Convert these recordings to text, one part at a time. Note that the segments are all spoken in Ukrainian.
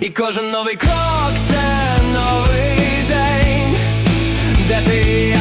І кожен новий крок це новий день, де ти. я...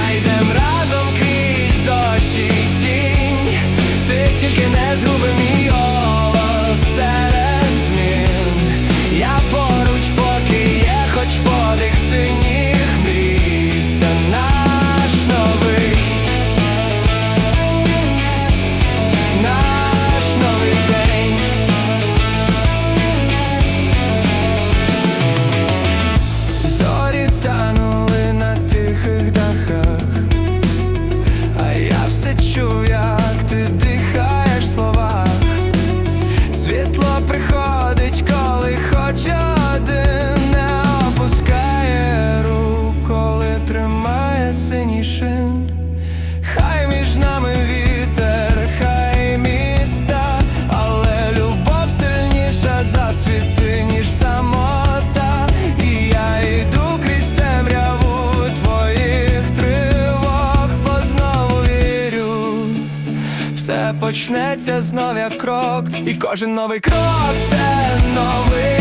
все почнеться знов як крок, і кожен новий крок це новий.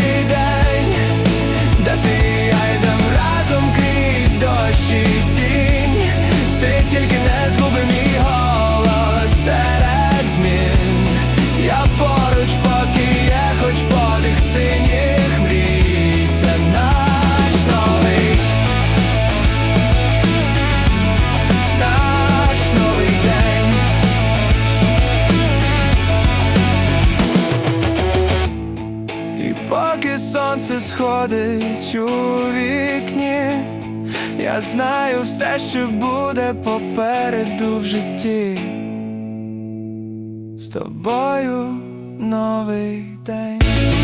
сходить у вікні, я знаю все, що буде попереду в житті. З тобою новий день.